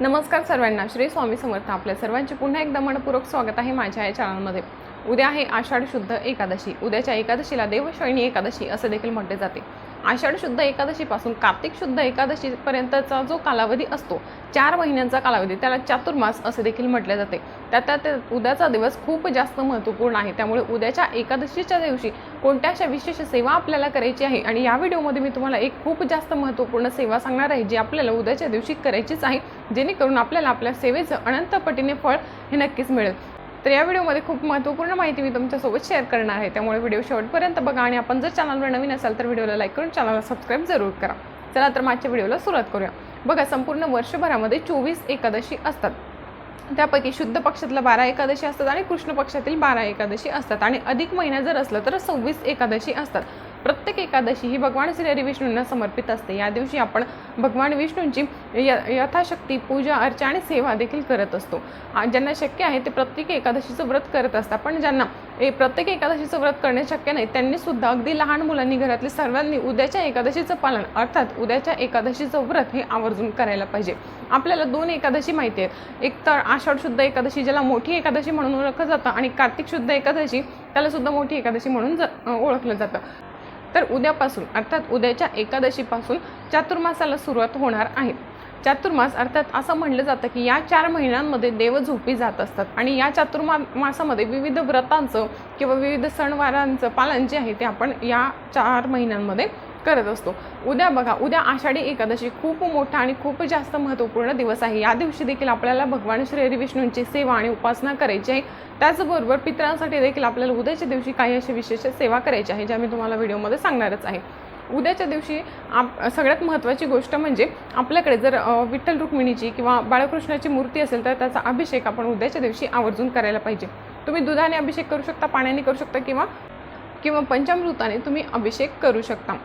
नमस्कार सर्वांना. श्री स्वामी समर्थ आपल्या सर्वांचे पुन्हा एकदा मनपूर्वक स्वागत आहे माझ्या या चॅनलमध्ये. उद्या आहे आषाढ शुद्ध एकादशी. उद्याच्या एकादशीला देवशैणी एकादशी असे देखील म्हटले जाते. आषाढ शुद्ध एकादशीपासून कार्तिक शुद्ध एकादशीपर्यंतचा जो कालावधी असतो चार महिन्यांचा कालावधी त्याला चातुर्मास असे देखील म्हटले जाते. त्यात त्या उद्याचा दिवस खूप जास्त महत्त्वपूर्ण आहे. त्यामुळे उद्याच्या एकादशीच्या दिवशी कोणत्या अशा विशेष सेवा आपल्याला करायची आहे? आणि या व्हिडिओमध्ये मी तुम्हाला एक खूप जास्त महत्त्वपूर्ण सेवा सांगणार आहे जी आपल्याला उद्याच्या दिवशी करायचीच आहे जेणेकरून आपल्याला आपल्या सेवेचं अनंत पटीने फळ हे नक्कीच मिळेल. तर या व्हिडिओमध्ये खूप महत्त्वपूर्ण माहिती मी तुमच्यासोबत शेअर करणार आहे. त्यामुळे व्हिडिओ शेवटपर्यंत बघा आणि आपण जर चॅनलवर नवीन असाल तर व्हिडिओला लाईक करून चॅनलला सबस्क्राईब जरूर करा. चला तर मागच्या व्हिडिओला सुरुवात करूया. बघा संपूर्ण वर्षभरामध्ये चोवीस एकादशी असतात. त्यापैकी शुद्ध पक्षातल्या बारा एकादशी असतात आणि कृष्ण पक्षातील बारा एकादशी असतात. आणि अधिक महिना जर असलं तर सव्वीस एकादशी असतात. प्रत्येक एकादशी ही भगवान श्री हरी विष्णूंना समर्पित असते. या दिवशी आपण भगवान विष्णूंची य यथाशक्ती पूजा अर्चा आणि सेवा देखील करत असतो. ज्यांना शक्य आहे ते प्रत्येक एकादशीचं व्रत करत असतात. पण ज्यांना ए प्रत्येक एकादशीचं व्रत करणे शक्य नाही त्यांनी सुद्धा अगदी लहान मुलांनी घरातली सर्वांनी उद्याच्या एकादशीचं पालन अर्थात उद्याच्या एकादशीचं व्रत हे आवर्जून करायला पाहिजे. आपल्याला दोन एकादशी माहिती आहेत. एक तर आषाढ शुद्ध एकादशी ज्याला मोठी एकादशी म्हणून ओळखलं जातं आणि कार्तिक शुद्ध एकादशी त्याला सुद्धा मोठी एकादशी म्हणून ओळखलं जातं. तर उद्यापासून अर्थात उद्याच्या एकादशीपासून चातुर्मासाला सुरुवात होणार आहे. चातुर्मास अर्थात असं म्हणलं जातं की या चार महिन्यांमध्ये देव झोपी जात असतात आणि या चातुर्मा मासामध्ये विविध व्रतांचं किंवा विविध सणवारांचं पालन जे आहे ते आपण या चार महिन्यांमध्ये करत असतो. उद्या बघा उद्या आषाढी एकादशी खूप मोठा आणि खूप जास्त महत्त्वपूर्ण दिवस आहे. या दिवशी देखील आपल्याला भगवान श्री हरी विष्णूंची सेवा आणि उपासना करायची आहे. त्याचबरोबर पितरांसाठी देखील आपल्याला उद्याच्या दिवशी काही अशी विशेष सेवा करायची आहे ज्या मी तुम्हाला व्हिडिओमध्ये सांगणारच आहे. उद्याच्या दिवशी आप सगळ्यात महत्त्वाची गोष्ट म्हणजे आपल्याकडे जर विठ्ठल रुक्मिणीची किंवा बाळकृष्णाची मूर्ती असेल तर त्याचा अभिषेक आपण उद्याच्या दिवशी आवर्जून करायला पाहिजे. तुम्ही दुधाने अभिषेक करू शकता पाण्याने करू शकता किंवा किंवा पंचामृताने तुम्ही अभिषेक करू शकता.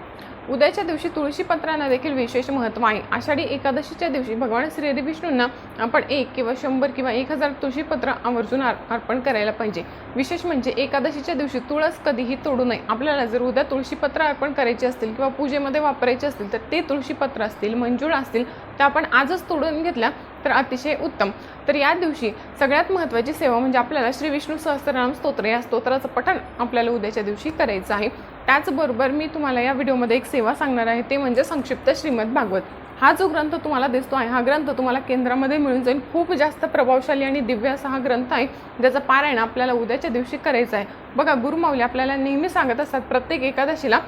उद्याच्या दिवशी तुळशी पत्रांना देखील विशेष महत्त्व आहे. आषाढी एकादशीच्या दिवशी भगवान श्रीहरी विष्णूंना आपण एक किंवा शंभर किंवा एक हजार तुळशीपत्र आवर्जून अर्पण करायला पाहिजे. विशेष म्हणजे एकादशीच्या दिवशी तुळस कधीही तोडू नये. आपल्याला जर उद्या तुळशीपत्र अर्पण करायची असतील किंवा पूजेमध्ये वापरायचे असतील तर ते तुळशीपत्र असतील मंजूळ असतील तर आपण आजच तोडून घेतल्या तर अतिशय उत्तम. तर या दिवशी सगळ्यात महत्त्वाची सेवा म्हणजे आपल्याला श्री विष्णू सहस्त्रनाम स्तोत्र या स्तोत्राचं पठण आपल्याला उद्याच्या दिवशी करायचं आहे. त्याचबरोबर मी तुम्हाला या व्हिडिओमध्ये एक सेवा सांगणार आहे ते म्हणजे संक्षिप्त श्रीमद भागवत. हा जो ग्रंथ तुम्हाला दिसतो आहे हा ग्रंथ तुम्हाला केंद्रामध्ये मिळून जाईल. खूप जास्त प्रभावशाली आणि दिव्य असा हा ग्रंथ आहे ज्याचा पारायण आपल्याला उद्याच्या दिवशी करायचं आहे. बघा गुरुमाऊली आपल्याला नेहमी सांगत असतात प्रत्येक एकादशीला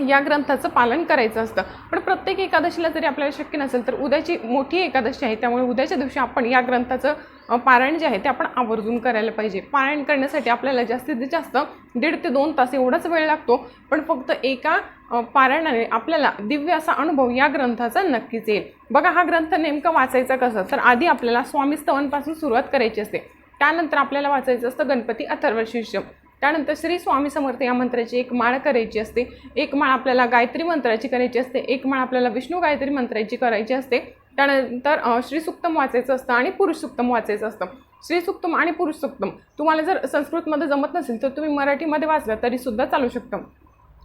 या ग्रंथाचं पालन करायचं असतं. पण प्रत्येक एकादशीला जरी आपल्याला शक्य नसेल तर उद्याची मोठी एकादशी आहे त्यामुळे उद्याच्या दिवशी आपण या ग्रंथाचं पारायण जे आहे ते आपण आवर्जून करायला पाहिजे. पारायण करण्यासाठी आपल्याला जास्तीत जास्त दीड ते दोन तास एवढाच वेळ लागतो पण फक्त एका पारायणाने आपल्याला दिव्य असा अनुभव या ग्रंथाचा नक्कीच येईल. बघा हा ग्रंथ नेमका वाचायचा कसं? तर आधी आपल्याला स्वामी स्तवनपासून सुरुवात करायची असते. त्यानंतर आपल्याला वाचायचं असतं गणपती अथर्वशीर्ष त्यानंतर श्री स्वामी समर्थ या मंत्राची एक माळ करायची असते. एक माळ आपल्याला गायत्री मंत्राची करायची असते. एक माळ आपल्याला विष्णू गायत्री मंत्राची करायची असते. त्यानंतर अ, वाचायचं असतं आणि पुरुष सुक्तम वाचायचं असतं. श्रीसुक्तम आणि पुरुष सुक्तम. तुम्हाला जर संस्कृतमध्ये जमत नसेल तर तुम्ही मराठीमध्ये वाचलं तरीसुद्धा चालू शकतं.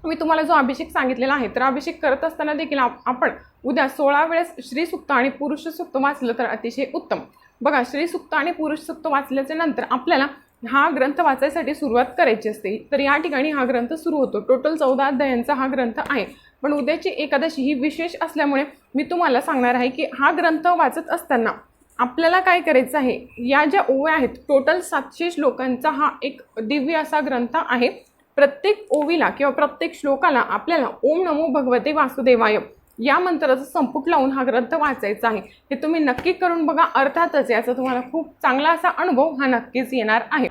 मी तुम्हाला जो अभिषेक सांगितलेला आहे तर अभिषेक करत असताना देखील आप- आपण उद्या सोळा वेळेस श्रीसुक्त आणि पुरुष सुक्त वाचलं तर अतिशय उत्तम. बघा श्रीसुक्त आणि पुरुष सुक्त वाचल्याच्या नंतर आपल्याला हा ग्रंथ वाचायसाठी सुरुवात करायची असते तर या ठिकाणी हा ग्रंथ सुरू होतो. टोटल चौदा अध्यायांचा हा ग्रंथ आहे. पण उद्याची एकादशी ही विशेष असल्यामुळे मी तुम्हाला सांगणार आहे की हा ग्रंथ वाचत असताना आपल्याला काय करायचं आहे? या ज्या ओव्या आहेत टोटल सातशे श्लोकांचा हा एक दिव्य असा ग्रंथ आहे. प्रत्येक ओवीला किंवा प्रत्येक श्लोकाला आपल्याला ओम नमो भगवते वासुदेवाय या मंत्राचं संपुट लावून हा ग्रंथ वाचायचा आहे. हे तुम्ही नक्की करून बघा. अर्थातच याचा तुम्हाला खूप चांगला असा अनुभव हा नक्कीच येणार आहे.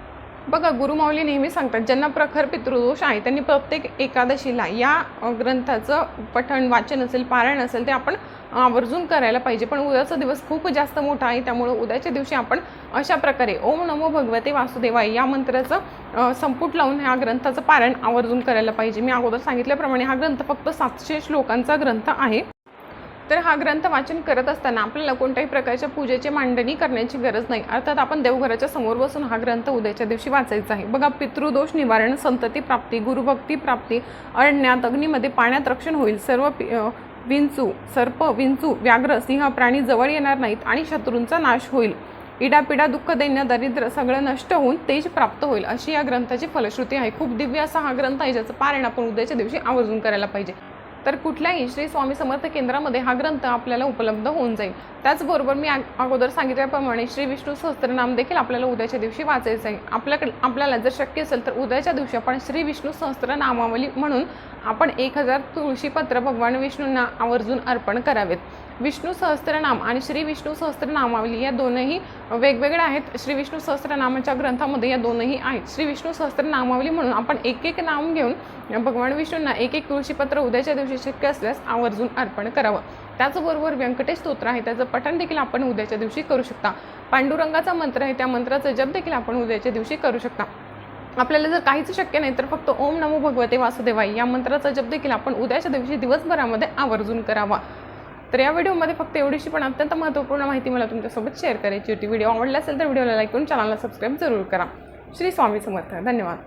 बघा गुरुमाऊली नेहमी सांगतात ज्यांना प्रखर पितृदोष आहे त्यांनी प्रत्येक एकादशीला या ग्रंथाचं पठण वाचन असेल पारायण असेल ते आपण आवर्जून करायला पाहिजे. पण उद्याचा दिवस खूप जास्त मोठा आहे त्यामुळं उद्याच्या दिवशी आपण अशा प्रकारे ओम नमो भगवते वासुदेवाय या मंत्राचं संपुट लावून ह्या ग्रंथाचं पारायण आवर्जून करायला पाहिजे. मी अगोदर सांगितल्याप्रमाणे हा ग्रंथ फक्त सातशे श्लोकांचा ग्रंथ आहे. तर हा ग्रंथ वाचन करत असताना आपल्याला कोणत्याही प्रकारच्या पूजेची मांडणी करण्याची गरज नाही. अर्थात आपण देवघराच्या समोर बसून हा ग्रंथ उद्याच्या दिवशी वाचायचा आहे. बघा पितृदोष निवारण संतती प्राप्ती गुरुभक्ती प्राप्ती अरण्यात अग्नीमध्ये पाण्यात रक्षण होईल. सर्व पि- विंचू सर्प विंचू व्याघ्र सिंह प्राणी जवळ येणार नाहीत आणि शत्रूंचा नाश होईल. इडापिडा दुःख दैन्य दरिद्र सगळं नष्ट होऊन तेज प्राप्त होईल अशी या ग्रंथाची फलश्रुती आहे. खूप दिव्य असा हा ग्रंथ आहे ज्याचं पारायण आपण उद्याच्या दिवशी आवर्जून करायला पाहिजे. तर कुठल्याही श्री स्वामी समर्थ केंद्रामध्ये हा ग्रंथ आपल्याला उपलब्ध होऊन जाईल. त्याचबरोबर मी अगोदर सांगितल्याप्रमाणे श्री विष्णू सहस्त्रनाम देखील आपल्याला उद्याच्या दिवशी वाचायचं आहे. आपल्याकडे आपल्याला जर शक्य असेल तर उद्याच्या दिवशी आपण श्री विष्णू सहस्त्र नामावली म्हणून आपण एक हजार तुळशीपत्र भगवान विष्णूंना आवर्जून अर्पण करावेत. विष्णू सहस्त्रनाम आणि श्री विष्णू सहस्त्रनामावली या दोनही वेगवेगळ्या आहेत. श्री विष्णू सहस्त्रनामाच्या ग्रंथामध्ये या दोनही आहेत. श्री विष्णू सहस्त्रनामावली म्हणून आपण एक एक नाम घेऊन भगवान विष्णूंना एक एक तुळशीपत्र उद्याच्या दिवशी शक्य असल्यास आवर्जून अर्पण करावं. त्याचबरोबर व्यंकटेश स्तोत्र आहे. त्याचं पठण देखील आपण उद्याच्या दिवशी करू शकता. पांडुरंगाचा मंत्र आहे. त्या मंत्राचं जप देखील आपण उद्याच्या दिवशी करू शकता. आपल्याला जर काहीच शक्य नाही तर फक्त ओम नमो भगवते वासुदेवाई या मंत्राचा जप देखील आपण उद्याच्या दिवशी दिवसभरामध्ये आवर्जून करावा. तर या व्हिडिओमध्ये फक्त एवढीशी पण अत्यंत महत्त्वपूर्ण माहिती मला तुमच्यासोबत शेअर करायची होती. व्हिडिओ आवडला असेल तर व्हिडिओला लाईक करून चॅनलला सबस्क्राईब जरूर करा. श्री स्वामी समर्थ. धन्यवाद.